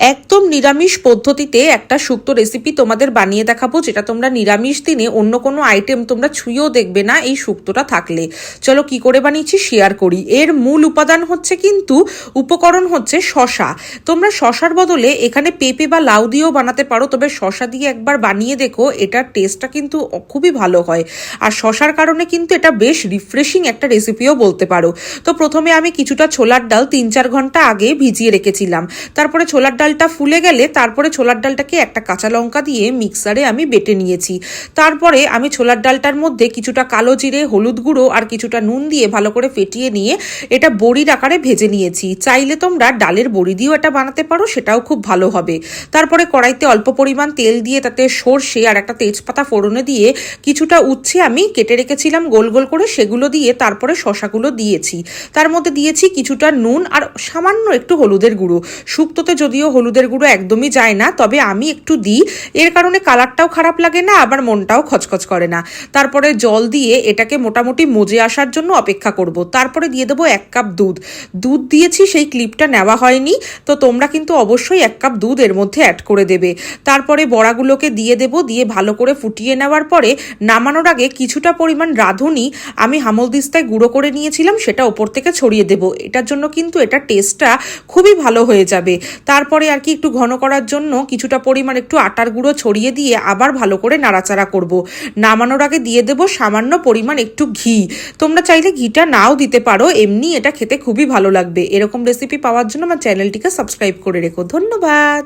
S একদম নিরামিষ পদ্ধতিতে একটা শুক্তো রেসিপি তোমাদের বানিয়ে দেখাবো, যেটা তোমরা নিরামিষ দিনে অন্য কোনো আইটেম তোমরা ছুঁয়েও দেখবে না এই শুক্তোটা থাকলে। চলো কি করে বানিয়েছি শেয়ার করি। এর মূল উপাদান হচ্ছে কিন্তু, উপকরণ হচ্ছে শশা তোমরা শশার বদলে এখানে পেঁপে বা লাউ দিয়েও বানাতে পারো, তবে শশা দিয়ে একবার বানিয়ে দেখো, এটার টেস্টটা কিন্তু খুবই ভালো হয়। আর শশার কারণে কিন্তু এটা বেশ রিফ্রেশিং একটা রেসিপিও বলতে পারো। তো প্রথমে আমি কিছুটা ছোলার ডাল তিন চার ঘণ্টা আগে ভিজিয়ে রেখেছিলাম। তারপরে ছোলার ডালটা ফুলে গেলে তারপরে ছোলার ডালটাকে একটা কাঁচা লঙ্কা দিয়ে মিক্সারে আমি বেটে নিয়েছি। তারপরে আমি ছোলার ডালটার মধ্যে কিছুটা কালো জিরে, হলুদ গুঁড়ো আর কিছুটা নুন দিয়ে ভালো করে ফেটিয়ে নিয়ে এটা বড়ির আকারে ভেজে নিয়েছি। চাইলে তোমরা ডালের বড়ি দিয়েও এটা বানাতে পারো, সেটাও খুব ভালো হবে। তারপরে কড়াইতে অল্প পরিমাণ তেল দিয়ে তাতে সর্ষে আর একটা তেজপাতা ফোড়নে দিয়ে কিছুটা উচ্ছে আমি কেটে রেখেছিলাম গোল গোল করে, সেগুলো দিয়ে তারপরে শশাগুলো দিয়েছি। তার মধ্যে দিয়েছি কিছুটা নুন আর সামান্য একটু হলুদের গুঁড়ো। শুক্তোতে যদিও হলুদের গুঁড়ো একদমই যায় না, তবে আমি একটু দিই। এর কারণে কালারটাও খারাপ লাগে না, আবার মনটাও খচখচ করে না। তারপরে জল দিয়ে এটাকে মোটামুটি মজে আসার জন্য অপেক্ষা করব। তারপরে দিয়ে দেবো এক কাপ দুধ। দুধ দিয়েছি, সেই ক্লিপটা নেওয়া হয়নি। তো তোমরা কিন্তু অবশ্যই এক কাপ দুধ এর মধ্যে অ্যাড করে দেবে। তারপরে বড়াগুলোকে দিয়ে দেব, দিয়ে ভালো করে ফুটিয়ে নেওয়ার পরে নামানোর আগে কিছুটা পরিমাণ রাঁধুনি আমি হামল দিস্তায় গুঁড়ো করে নিয়েছিলাম, সেটা ওপর থেকে ছড়িয়ে দেব। এটার জন্য কিন্তু এটা টেস্টটা খুবই ভালো হয়ে যাবে। তারপরে আর কি একটু ঘন করার জন্য কিছুটা পরিমাণ একটু আটার গুঁড়ো ছড়িয়ে দিয়ে আবার ভালো করে নাড়াচাড়া করব। নামানোর আগে দিয়ে দেব সামান্য পরিমাণ একটু ঘি। তোমরা চাইলে ঘিটা নাও দিতে পারো, এমনি এটা খেতে খুবই ভালো লাগবে। এরকম রেসিপি পাওয়ার জন্য আমার চ্যানেলটিকে সাবস্ক্রাইব করে রেখো। ধন্যবাদ!